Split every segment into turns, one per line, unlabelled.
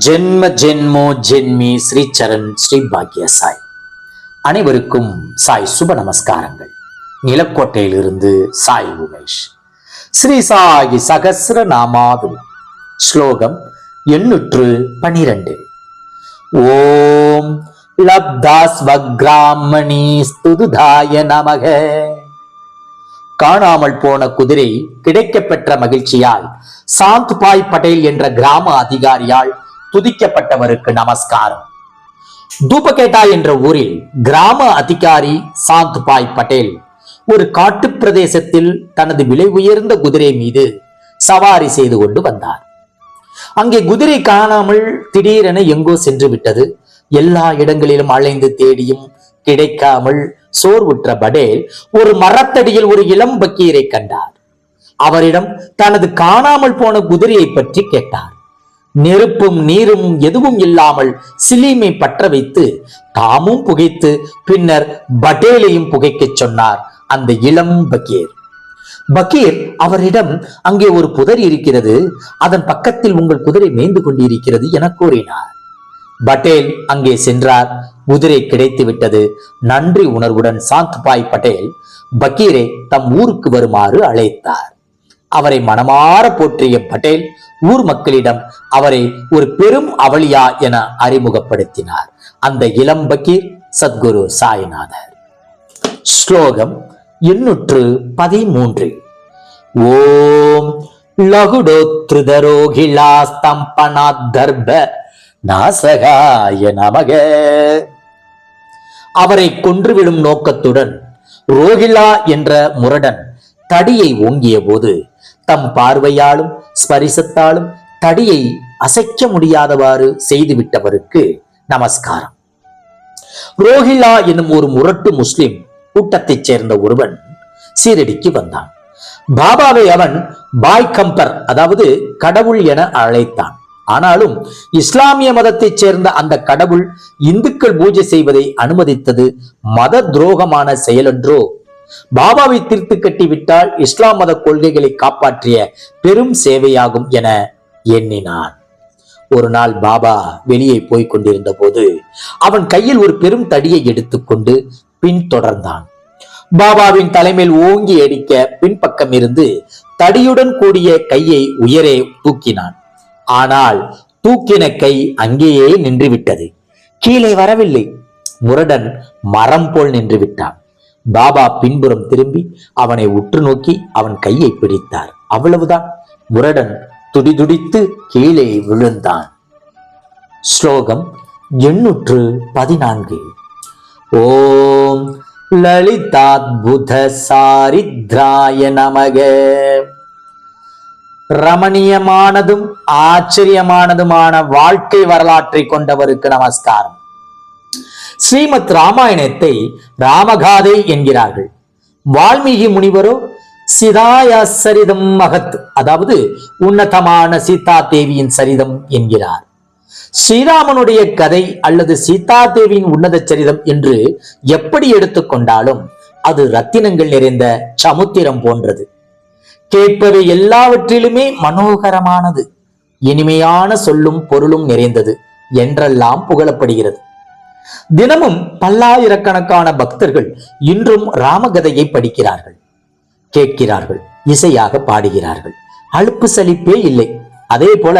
ஜென்ம ஜென்மோ ஜென்மி ஸ்ரீ சரண் ஸ்ரீ பாக்ய சாய் அனைவருக்கும் சாய் சுப நமஸ்காரங்கள். நிலக்கோட்டையிலிருந்து சாய் உமேஷ். ஸ்ரீ சாயி சகசிர நாமாவளி ஸ்லோகம் எண்ணூற்று பனிரெண்டு. ஓம் லப்தாஸ்வக்ராமணி ஸ்துதுதாய நமக. காணாமல் போன குதிரை கிடைக்கப்பெற்ற மகிழ்ச்சியால் சாந்த்பாய் பட்டேல் என்ற கிராம அதிகாரியால் துதிக்கப்பட்டவருக்கு நமஸ்காரம். தூபகேட்டா என்ற ஊரில் கிராம அதிகாரி சாந்த்பாய் பட்டேல் ஒரு காட்டுப் பிரதேசத்தில் தனது விலை உயர்ந்த குதிரை மீது சவாரி செய்து கொண்டு வந்தார். அங்கே குதிரை காணாமல் திடீரென எங்கோ சென்று விட்டது. எல்லா இடங்களிலும் அலைந்து தேடியும் கிடைக்காமல் சோர்வுற்ற படேல் ஒரு மரத்தடியில் ஒரு இளம் பக்கீரை கண்டார். அவரிடம் தனது காணாமல் போன குதிரையை பற்றி கேட்டார். நெருப்பும் நீரும் எதுவும் இல்லாமல் சிலீமை பற்ற வைத்து தாமும் புகைத்து பின்னர் பட்டேலையும் புகைக்கச் சொன்னார் அந்த இளம் பகீர். பகீர் அவரிடம் அங்கே ஒரு புதர் இருக்கிறது அதன் பக்கத்தில் உங்கள் குதிரை மேய்ந்து கொண்டிருக்கிறது என கூறினார். பட்டேல் அங்கே சென்றார். குதிரை கிடைத்து விட்டது. நன்றி உணர்வுடன் சாந்த்பாய் பட்டேல் பக்கீரை தம் ஊருக்கு வருமாறு அழைத்தார். அவரை மனமாற போற்றிய பட்டேல் ஊர் மக்களிடம் அவரை ஒரு பெரும் அவளியா என அறிமுகப்படுத்தினார். அந்த இளம் பக்கீர் சத்குரு சாய்நாதர். ஸ்லோகம் எண்ணூற்று பதிமூன்று. ஓம் லகுடோத்ருதரோகிலா நாசகாய நமக. அவரை கொன்றுவிடும் நோக்கத்துடன் ரோகிலா என்ற முரடன் தடியை ஓங்கிய போது தம் பார்வையாலும் ஸ்பரிசத்தாலும் தடியை அசைக்க முடியாதவாறு செய்துவிட்டவருக்கு நமஸ்காரம். ரோஹிலா என்னும் ஒரு முரட்டு முஸ்லிம் கூட்டத்தைச் சேர்ந்த ஒருவன் சீரடிக்கு வந்தான். பாபாவை அவன் பாய் கம்பர் அதாவது கடவுள் என அழைத்தான். ஆனாலும் இஸ்லாமிய மதத்தைச் சேர்ந்த அந்த கடவுள் இந்துக்கள் பூஜை செய்வதை அனுமதித்தது மத துரோகமான செயலன்றோ பாபாவை தீர்த்து கட்டிவிட்டால் இஸ்லாம் மத கொள்கைகளை காப்பாற்றிய பெரும் சேவையாகும் என எண்ணினான். ஒரு நாள் பாபா வெளியே போய்க் கொண்டிருந்த போது அவன் கையில் ஒரு பெரும் தடியை எடுத்துக்கொண்டு பின்தொடர்ந்தான். பாபாவின் தலைமையில் ஓங்கி அடிக்க பின்பக்கம் இருந்து தடியுடன் கூடிய கையை உயரே தூக்கினான். ஆனால் தூக்கின கை அங்கேயே நின்றுவிட்டது. கீழே வரவில்லை. முரடன் மரம் போல் நின்று விட்டான் பாபா பின்புறம் திரும்பி அவனை உற்று நோக்கி அவன் கையை பிடித்தார். அவ்வளவுதான். முரடன் துடிதுடித்து கீழே விழுந்தான். ஸ்லோகம் எண்ணூற்று பதினான்கு. ஓம் லலிதாத்புத சாரித்ராய நமக. ரமணீயமானதும் ஆச்சரியமானதுமான வாழ்க்கை வரலாற்றை கொண்டவருக்கு நமஸ்காரம். ஸ்ரீமத் ராமாயணத்தை ராமகாதை என்கிறார்கள். வால்மீகி முனிவரோ சிதாய சரிதம் மகத் அதாவது உன்னதமான சீதா தேவியின் சரிதம் என்கிறார். ஸ்ரீராமனுடைய கதை அல்லது சீதா தேவியின் உன்னத சரிதம் என்று எப்படி எடுத்துக்கொண்டாலும் அது ரத்தினங்கள் நிறைந்த சமுத்திரம் போன்றது. கேட்பவை எல்லாவற்றிலுமே மனோகரமானது. இனிமையான சொல்லும் பொருளும் நிறைந்தது என்றெல்லாம் புகழப்படுகிறது. தினமும் பல்லாயிரக்கணக்கான பக்தர்கள் இன்றும் ராமகதையை படிக்கிறார்கள். கேட்கிறார்கள் இசையாக பாடுகிறார்கள். அழுப்பு சலிப்பே இல்லை. அதே போல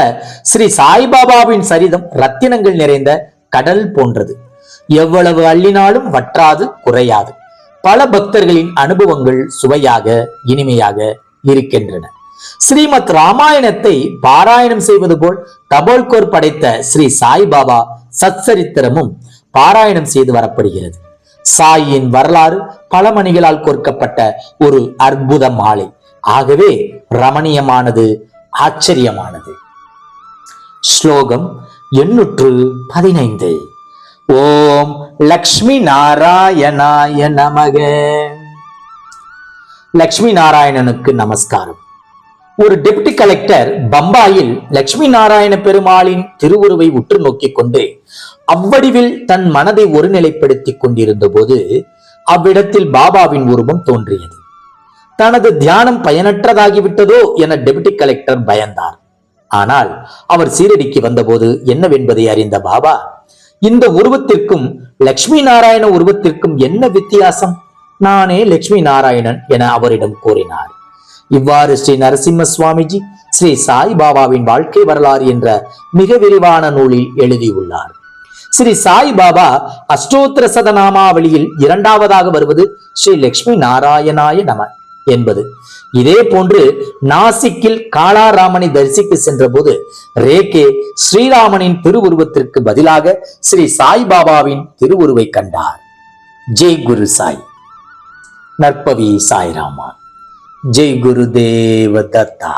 ஸ்ரீ சாய்பாபாவின் சரிதம் ரத்தினங்கள் நிறைந்த கடல் போன்றது. எவ்வளவு அள்ளினாலும் வற்றாது குறையாது. பல பக்தர்களின் அனுபவங்கள் சுவையாக இனிமையாக இருக்கின்றன. ஸ்ரீமத் ராமாயணத்தை பாராயணம் செய்வது போல் தபோல்கோர் படைத்த ஸ்ரீ சாய்பாபா சச்சரித்திரமும் பாராயணம் செய்து வரப்படுகிறது. சாயின் வரலாறு பல மணிகளால் கோர்க்கப்பட்ட ஒரு அற்புத மாலை. ஆகவே ரமணீயமானது ஆச்சரியமானது. ஸ்லோகம் எண்ணூற்று பதினைந்து. ஓம் லக்ஷ்மி நாராயணாய நமக. லக்ஷ்மி நாராயணனுக்கு நமஸ்காரம். ஒரு டெப்டி கலெக்டர் பம்பாயில் லட்சுமி நாராயண பெருமாளின் திருவுருவை உற்று நோக்கிக் கொண்டு அவ்வடிவில் தன் மனதை ஒருநிலைப்படுத்திக் கொண்டிருந்த போது அவ்விடத்தில் பாபாவின் உருவம் தோன்றியது. தனது தியானம் பயனற்றதாகிவிட்டதோ என டெபுட்டி கலெக்டர் பயந்தார். ஆனால் அவர் சீரடிக்கு வந்தபோது என்னவென்பதை அறிந்த பாபா இந்த உருவத்திற்கும் லட்சுமி நாராயண உருவத்திற்கும் என்ன வித்தியாசம்? நானே லட்சுமி நாராயணன் என அவரிடம் கூறினார். இவ்வாறு ஸ்ரீ நரசிம்ம சுவாமிஜி ஸ்ரீ சாய்பாபாவின் வாழ்க்கை வரலாறு என்ற மிக விரிவான நூலில் எழுதியுள்ளார். ஸ்ரீ சாய் பாபா அஷ்டோத்திர சதநாமாவளியில் இரண்டாவதாக வருவது ஸ்ரீ லக்ஷ்மி நாராயணாய நம என்பது. இதே போன்று நாசிக்கில் காளாராமனை தரிசிக்க சென்றபோது ரேகே ஸ்ரீராமனின் திருவுருவத்திற்கு பதிலாக ஸ்ரீ சாய்பாபாவின் திருவுருவை கண்டார். ஜெய் குரு சாய். நற்பவி சாய்ராமா. ஜெய் குரு தேவ தத்தா.